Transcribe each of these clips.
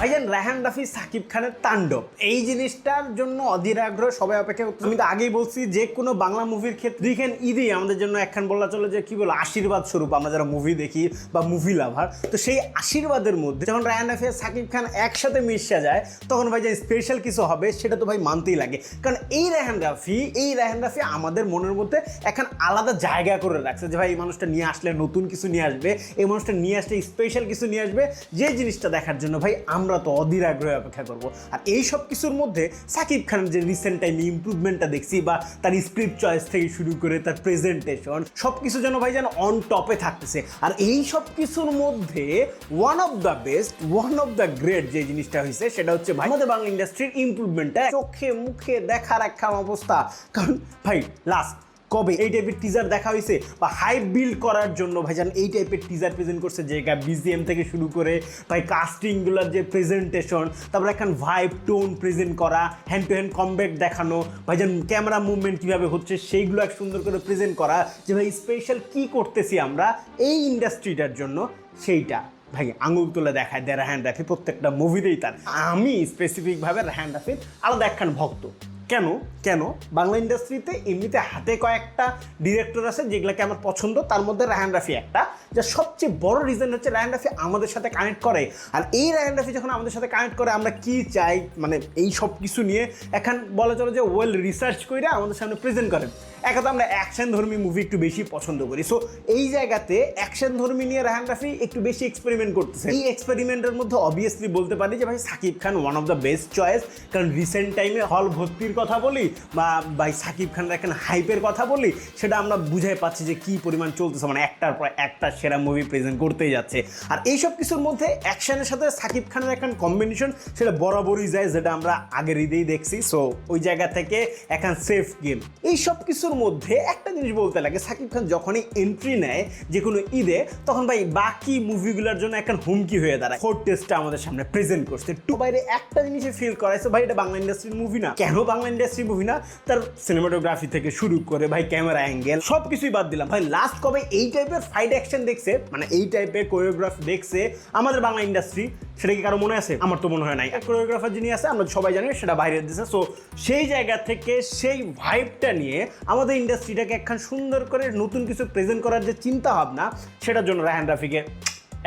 ভাইজান রায়হান রাফি, সাকিব খানের তাণ্ডব, এই জিনিসটার জন্য অধীর আগ্রহ, সবাই অপেক্ষা করছে আমি তো আগেই বলছি, যে কোনো বাংলা মুভির ক্ষেত্রে দেখেন ঈদই আমাদের জন্য একখান বলা চলে যে, কি বলো, আশীর্বাদ স্বরূপ, আমরা যারা মুভি দেখি বা মুভি লাভার তো সেই আশীর্বাদের মধ্যে যখন রায়হান রাফি আর সাকিব খান একসাথে মিশে যায়, তখন ভাই যে স্পেশাল কিছু হবে, সেটা তো ভাই মানতেই লাগে। কারণ এই রায়হান রাফি, এই রায়হান রাফি আমাদের মনের মধ্যে এখন আলাদা জায়গা করে রাখছে যে, ভাই এই মানুষটা নিয়ে আসলে নতুন কিছু নিয়ে আসবে, এই মানুষটা নিয়ে আসলে স্পেশাল কিছু নিয়ে আসবে, যে জিনিসটা দেখার জন্য ভাই আমরা তো অধীর আগ্রহে অপেক্ষা করব। আর এই সব কিছুর মধ্যে সাকিব খানের যে রিসেন্ট টাইমে ইমপ্রুভমেন্টটা দেখছি বা তার স্ক্রিপ্ট চয়েস থেকে শুরু করে তার প্রেজেন্টেশন সব কিছু যেন ভাই যেন অন টপে থাকতেছে। আর এই সব কিছুর মধ্যে one of the best one of the great যে জিনিসটা হয়েছে সেটা হচ্ছে ভাই আমাদের বাংলা ইন্ডাস্ট্রির ইমপ্রুভমেন্টটা চোখে মুখে দেখার একখান অবস্থা। কারণ ভাই লাস্ট কবে এই টাইপের টিজার দেখা হয়েছে বা হাইপ বিল্ড করার জন্য ভাইজান এই টাইপের টিজার প্রেজেন্ট করছে যে বিজিএম থেকে শুরু করে ভাই কাস্টিংগুলোর যে প্রেজেন্টেশন তারপর এখন ভাইব টোন প্রেজেন্ট করা হ্যান্ড টু হ্যান্ড কমব্যাক দেখানো, ভাইজান ক্যামেরা মুভমেন্ট কীভাবে হচ্ছে সেইগুলো এক সুন্দর করে প্রেজেন্ট করা, যে ভাই স্পেশাল কী করতেছি আমরা এই ইন্ডাস্ট্রিটার জন্য সেইটা ভাই আঙুল তুলে দেখায় দেয় রাহান রাফি প্রত্যেকটা মুভিতেই তার। আমি স্পেসিফিকভাবে রাহান রাফির আলাদা একখান ভক্ত। কেন? কেন? বাংলা ইন্ডাস্ট্রিতে এমনিতে হাতে কয়েকটা ডিরেক্টর আছে যেগুলোকে আমার পছন্দ। তার মধ্যে রায়ান রাফি একটা। যা সবচেয়ে বড় রিজন হচ্ছে রায়ান রাফি আমাদের সাথে কানেক্ট করে। আর এই রায়ান রাফি যখন আমাদের সাথে কানেক্ট করে, আমরা কি চাই? মানে এই সব কিছু নিয়ে এখন বলা চলে যে ওয়েল রিসার্চ করে আমাদের সামনে প্রেজেন্ট করেন। তো আমরা অ্যাকশন ধর্মী মুভি একটু বেশি পছন্দ করি। সো এই জায়গাতে অ্যাকশন ধর্মী নিয়ে রাহান রাফি একটু বেশি এক্সপেরিমেন্ট করতেছে। এই এক্সপেরিমেন্টের মধ্যে অবভিয়াসলি বলতে পারি যে ভাই Sakib Khan one of the best choice কারণ রিসেন্ট টাইমে হল ভর্তির কথা বলি, বা ভাই সাকিব খানের এখন হাইপের কথা বলি, সেটা আমরা বুঝাই পাচ্ছি যে কি পরিমাণ চলতেছে। মানে একটার পর একটা সেরা মুভি প্রেজেন্ট করতেই যাচ্ছে। আর এইসব কিছুর মধ্যে অ্যাকশনের সাথে সাকিব খানের এখন কম্বিনেশন সেটা বরাবরই যায়, যেটা আমরা আগের ঈদেই দেখছি। সো ওই জায়গা থেকে এখন সেফ গেম এই সব কিছুর মধ্যে একটা জিনিস বলতে লাগে, সাকিব খান যখনই এন্ট্রি নেয় যে কোনো ঈদে, তখন ভাই বাকি মুভিগুলোর জন্য একটা হুমকি হয়ে দাঁড়ায়। ফোর টেস্টটা আমাদের সামনে প্রেজেন্ট করছে। টু বাইরে একটা জিনিসে ফিল করাইছে, ভাই এটা বাংলা ইন্ডাস্ট্রির মুভি না। কেন বাংলা ইন্ডাস্ট্রি মুভি না? তার সিনেমাটোগ্রাফি থেকে শুরু করে, ভাই ক্যামেরা অ্যাঙ্গেল সব কিছুই বাদ দিলাম। ভাই লাস্ট কবে এই টাইপের ফাইট অ্যাকশন দেখছে মানে এই টাইপের কোরিওগ্রাফ দেখছে আমাদের বাংলা ইন্ডাস্ট্রি সেটা কি কারও মনে আছে? আমার তো মনে হয় নাই। কোরিওগ্রাফার যিনি আছে, আমরা সবাই জানি সেটা বাইরের দেশে। সো সেই জায়গা থেকে সেই ভাইবটা নিয়ে আমাদের ইন্ডাস্ট্রিটাকে একখান সুন্দর করে নতুন কিছু প্রেজেন্ট করার যে চিন্তা ভাবনা সেটার জন্য রায়হান রাফিকে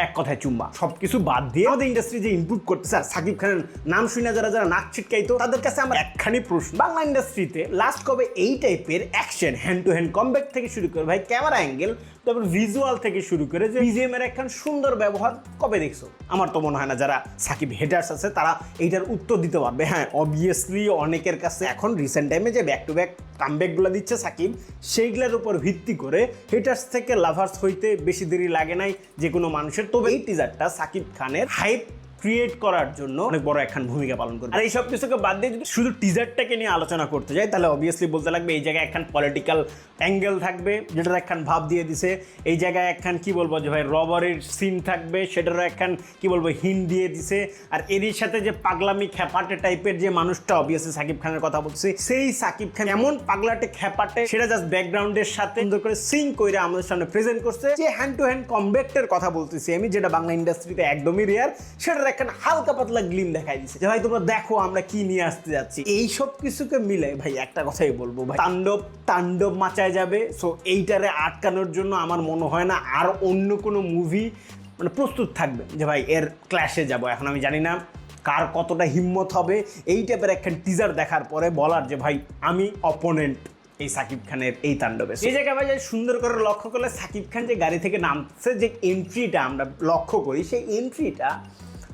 এক কথায় চুম্বা সব কিছু বাদ দিয়ে আমাদের ইন্ডাস্ট্রি যে ইমপ্রুভ করতেছে, আর সাকিব খানের নাম শুনে যারা যারা নাক ছিটকাইতো, তাদের কাছে আমার একখানি প্রশ্ন। বাংলা ইন্ডাস্ট্রিতে লাস্ট কবে এই টাইপের action hand to hand comeback থেকে শুরু করে, ভাই ক্যামেরা অ্যাঙ্গেল তারপর ভিজুয়াল থেকে শুরু করে, যে বিজিএম এর একখান সুন্দর ব্যবহার কবে দেখছ? আমার তো মনে হয় না, যারা সাকিব হেটার্স আছে, তারা এইটার উত্তর দিতে পারবে। হ্যাঁ অবভিয়াসলি অনেকের কাছে এখন রিসেন্ট টাইমে যে ব্যাক টু ব্যাক কামব্যাকগুলো দিচ্ছে সাকিব। সেইগুলোর উপর ভিত্তি করে হেটার্স থেকে লাভার্স হইতে বেশি দেরি লাগে নাই যে কোনো মানুষের। তবে এই টিজারটা সাকিব খানের হাইপ ক্রিয়েট করার জন্য অনেক বড় একখান ভূমিকা পালন করবে। আর এই সব কিছুকে বাদ দিয়ে যদি শুধু টিজারটাকে নিয়ে আলোচনা করতে যাই, তাহলে অবভিয়াসলি বলতে লাগবে এই জায়গায় একখান পলিটিক্যাল অ্যাঙ্গেল থাকবে, যেটার একখান ভাব দিয়ে দিছে। এই জায়গায় একখান কি বলব যে ভাই রবারের সিন থাকবে, সেটারও একখান কি বলব হিন দিয়ে দিছে। আর এরই সাথে যে পাগলামি খ্যাপাটে টাইপের যে মানুষটা অবভিয়াসলি সাকিব খানের কথা বলছি, সেই সাকিব খান এমন পাগলাটে খ্যাপাটে সেটা জাস্ট ব্যাকগ্রাউন্ডের সাথে সুন্দর করে সিং করে আমাদের সামনে প্রেজেন্ট করছে। যে হ্যান্ড টু হ্যান্ড কমব্যাক্টের কথা বলতেছি আমি, যেটা বাংলা ইন্ডাস্ট্রিতে একদমই রেয়ার সেটার একখান হালকা পাতলা গ্লিম দেখাই দিচ্ছে যে, ভাই, তোমরা দেখো আমরা কি নিয়ে আসতে যাচ্ছি। এই সব কিছুকে মিলে, ভাই, একটা কথাই বলব, ভাই, তাণ্ডব তাণ্ডব মাচায় যাবে। সো এইটারে আটকানোর জন্য আমার মনে হয় না আর অন্য কোনো মুভি মানে প্রস্তুত থাকবে যে, ভাই, এর ক্ল্যাশে যাব। এখন আমি জানি না কার কতটা হিম্মত হবে। এই টাইপের একখান টিজার দেখার পরে বলার যে, ভাই, আমি অপোনেন্ট এই সাকিব খানের এই তাণ্ডবে। এই জায়গায়, ভাই সুন্দর করে লক্ষ্য করলে, সাকিব খান যে গাড়ি থেকে নামছে, যে এন্ট্রিটা আমরা লক্ষ্য করি, সেই এন্ট্রিটা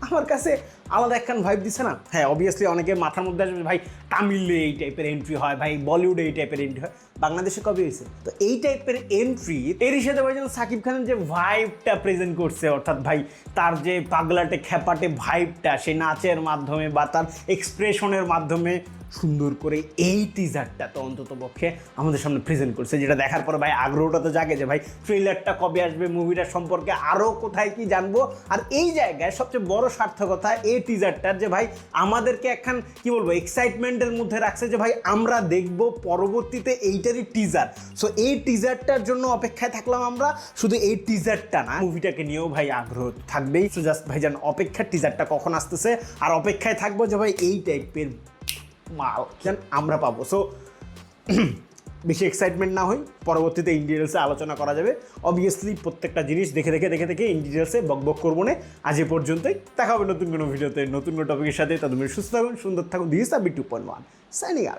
আমার কাছে আলাদা একখান ভাইব দিছে না? হ্যাঁ অবভিয়াসলি অনেকে মাথার মধ্যে আসবে ভাই, তামিলে এই টাইপের এন্ট্রি হয়, ভাই বলিউডে এই টাইপের এন্ট্রি হয়। বাংলাদেশে কবে হয়েছে? তো এই টাইপের এন্ট্রি এরই সাথে ভাই যেন সাকিব খানের যে ভাইবটা প্রেজেন্ট করছে, অর্থাৎ ভাই, তার যে পাগলাটে, খ্যাপাটে ভাইবটা সে নাচের মাধ্যমে বা তার এক্সপ্রেশনের মাধ্যমে সুন্দর করে এই টিজারটা তো অন্তত পক্ষে আমাদের সামনে প্রেজেন্ট করছে, যেটা দেখার পরে ভাই আগ্রহটা তো জাগে যে ভাই ট্রেলারটা কবে আসবে মুভিটার সম্পর্কে আরও কোথায় কি জানব? আর এই জায়গায় সবচেয়ে বড় সার্থকতা এই টিজারটার যে ভাই আমাদেরকে একখান, কি বলব এক্সাইটমেন্টের মধ্যে রাখছে যে ভাই আমরা দেখব পরবর্তীতে এইটারই টিজার সো এই টিজারটার জন্য অপেক্ষায় থাকলাম আমরা, শুধু এই টিজারটা না মুভিটাকে নিয়েও ভাই আগ্রহ থাকবেই। সো জাস্ট ভাই জান অপেক্ষার টিজারটা কখন আসতেছে? আর অপেক্ষায় থাকব যে ভাই এই টাইপের মাল যেন আমরা পাবো? সো বেশি এক্সাইটমেন্ট না হই পরবর্তীতে ইন ডিটেলসে আলোচনা করা যাবে। অবভিয়াসলি প্রত্যেকটা জিনিস দেখে দেখে দেখে দেখে ইন ডিটেলসে বক বক করব না। আজ এ পর্যন্তই। দেখা হবে নতুন কোনো ভিডিওতে নতুন কোনো টপিকের সাথে। তাদের সুস্থ থাকুন, সুন্দর থাকুন। দিস আবি টু পয়েন্ট ওয়ান সাইনিং